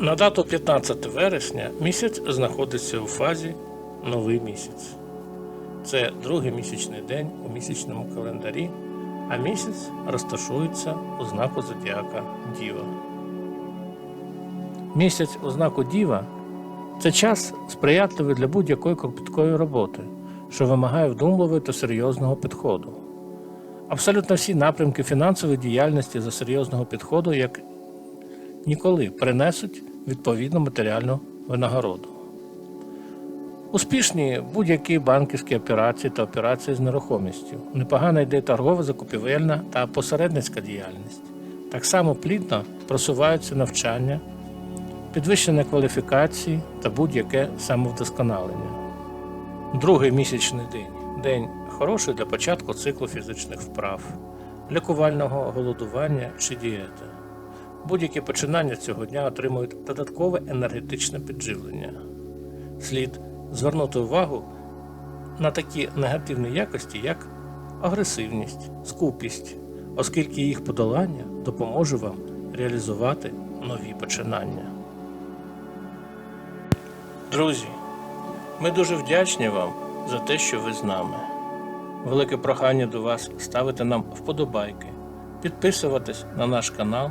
На дату 15 вересня місяць знаходиться у фазі новий місяць. Це другий місячний день у місячному календарі, а місяць розташується у знаку зодіака Діва. Місяць у знаку Діва це час сприятливий для будь-якої кропіткої роботи, що вимагає вдумливого та серйозного підходу. Абсолютно всі напрямки фінансової діяльності за серйозного підходу як ніколи принесуть відповідну матеріальну винагороду. Успішні будь-які банківські операції та операції з нерухомістю. Непогано йде торгова, закупівельна та посередницька діяльність. Так само плідно просуваються навчання, підвищення кваліфікації та будь-яке самовдосконалення. Другий місячний день день хороший для початку циклу фізичних вправ, лікувального голодування чи дієти. Будь-які починання цього дня отримують додаткове енергетичне підживлення. Слід звернути увагу на такі негативні якості, як агресивність, скупість, оскільки їх подолання допоможе вам реалізувати нові починання. Друзі, ми дуже вдячні вам за те, що ви з нами. Велике прохання до вас ставити нам вподобайки, підписуватись на наш канал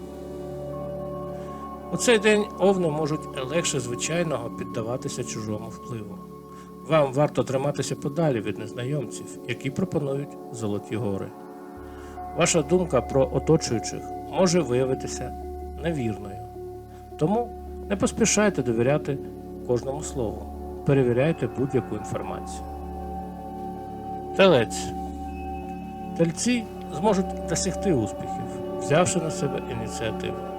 У цей день овни можуть легше звичайного піддаватися чужому впливу. Вам варто триматися подалі від незнайомців, які пропонують золоті гори. Ваша думка про оточуючих може виявитися невірною. Тому не поспішайте довіряти кожному слову, перевіряйте будь-яку інформацію. Телець. Тельці зможуть досягти успіхів, взявши на себе ініціативу.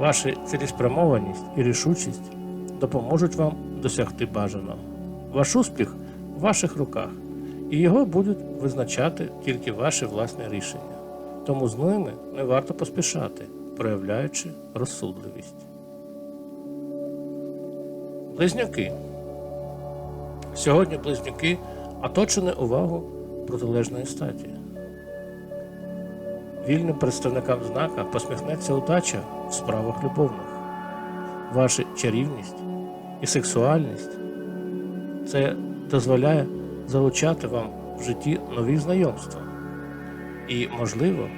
Ваша цілеспрямованість і рішучість допоможуть вам досягти бажаного. Ваш успіх в ваших руках, і його будуть визначати тільки ваші власні рішення. Тому з ними не варто поспішати, проявляючи розсудливість. Близнюки. Сьогодні близнюки оточені увагу протилежної статі. Вільним представникам знака посміхнеться удача в справах любовних. Ваша чарівність і сексуальність це дозволяє залучати вам в житті нові знайомства. І, можливо,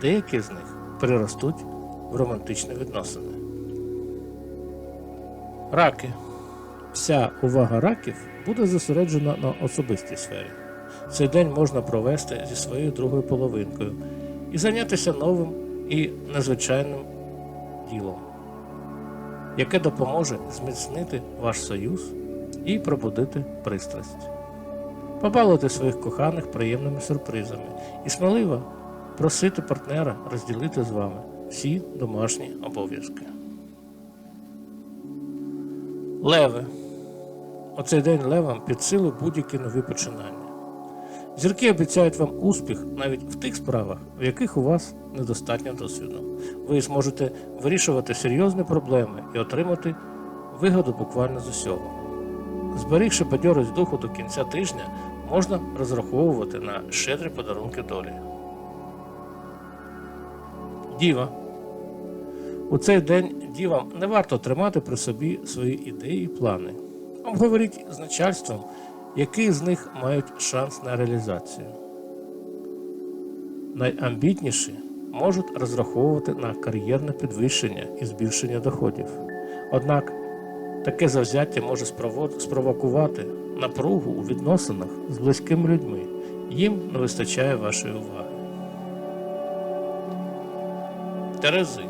деякі з них переростуть в романтичні відносини. Раки. Вся увага раків буде зосереджена на особистій сфері. Цей день можна провести зі своєю другою половинкою і зайнятися новим і незвичайним ділом, яке допоможе зміцнити ваш союз і пробудити пристрасть. Побалуйте своїх коханих приємними сюрпризами і сміливо просити партнера розділити з вами всі домашні обов'язки. Леви. У цей день левам під силу будь-які нові починання. Зірки обіцяють вам успіх навіть в тих справах, в яких у вас недостатньо досвіду. Ви зможете вирішувати серйозні проблеми і отримати вигоду буквально з усього. Зберігши бадьорість духу до кінця тижня, можна розраховувати на щедрі подарунки долі. Діва. У цей день дівам не варто тримати при собі свої ідеї і плани. Обговоріть з начальством, які з них мають шанс на реалізацію. Найамбітніші можуть розраховувати на кар'єрне підвищення і збільшення доходів. Однак таке завзяття може спровокувати напругу у відносинах з близькими людьми. Їм не вистачає вашої уваги. Терези.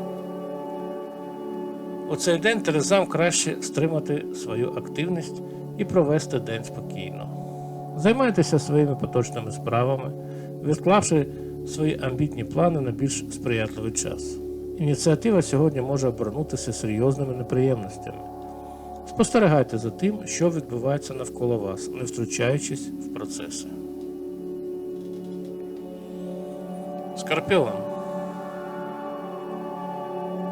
У цей день Терезам краще стримати свою активність і провести день спокійно. Займайтеся своїми поточними справами, відклавши свої амбітні плани на більш сприятливий час. Ініціатива сьогодні може обернутися серйозними неприємностями. Спостерігайте за тим, що відбувається навколо вас, не втручаючись в процеси. Скорпіон.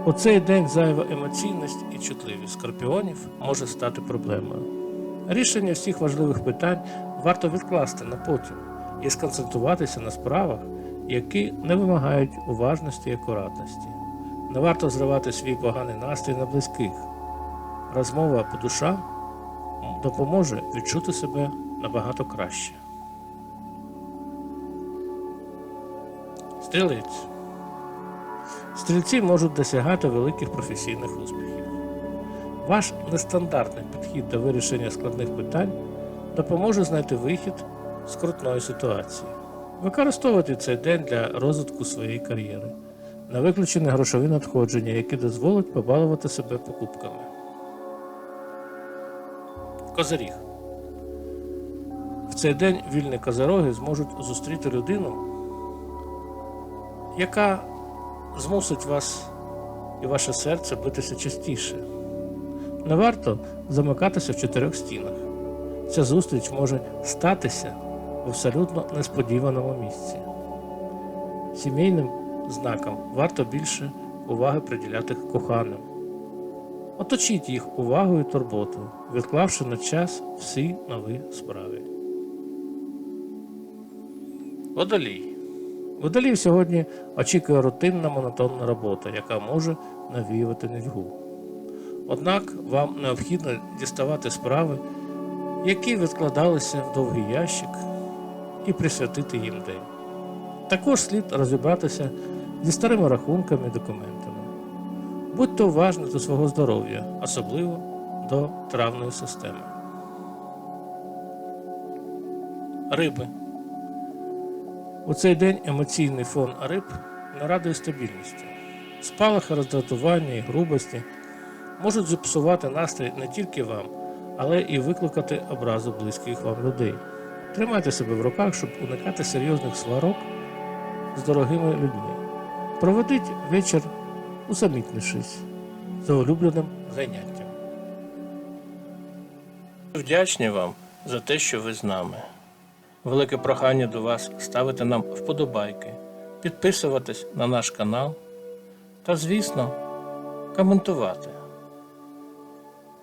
У цей день зайва емоційність і чутливість скорпіонів може стати проблемою. Рішення всіх важливих питань варто відкласти на потім і сконцентруватися на справах, які не вимагають уважності і акуратності. Не варто зривати свій поганий настрій на близьких. Розмова по душам допоможе відчути себе набагато краще. Стрілець. Стрільці можуть досягати великих професійних успіхів. Ваш нестандартний підхід до вирішення складних питань допоможе знайти вихід з крутної ситуації. Використовуйте цей день для розвитку своєї кар'єри, на виключені грошові надходження, які дозволять побалувати себе покупками. Козиріг. В цей день вільні козороги зможуть зустріти людину, яка змусить вас і ваше серце битися частіше. Не варто замикатися в чотирьох стінах. Ця зустріч може статися в абсолютно несподіваному місці. Сімейним знакам варто більше уваги приділяти коханим. Оточіть їх увагою і турботою, відклавши на час всі нові справи. Водолій. Водолів сьогодні очікує рутинна монотонна робота, яка може навіювати нудьгу. Однак вам необхідно діставати справи, які відкладалися в довгий ящик, і присвятити їм день. Також слід розібратися зі старими рахунками і документами. Будьте уважні до свого здоров'я, особливо до травної системи. Риби. У цей день емоційний фон риб не радує стабільністю. Спалахи роздратування і грубості можуть зіпсувати настрій не тільки вам, але і викликати образу близьких вам людей. Тримайте себе в руках, щоб уникати серйозних сварок з дорогими людьми. Проведіть вечір усамітнившись за улюбленим заняттям. Вдячні вам за те, що ви з нами. Велике прохання до вас ставити нам вподобайки, підписуватись на наш канал та, звісно, коментувати,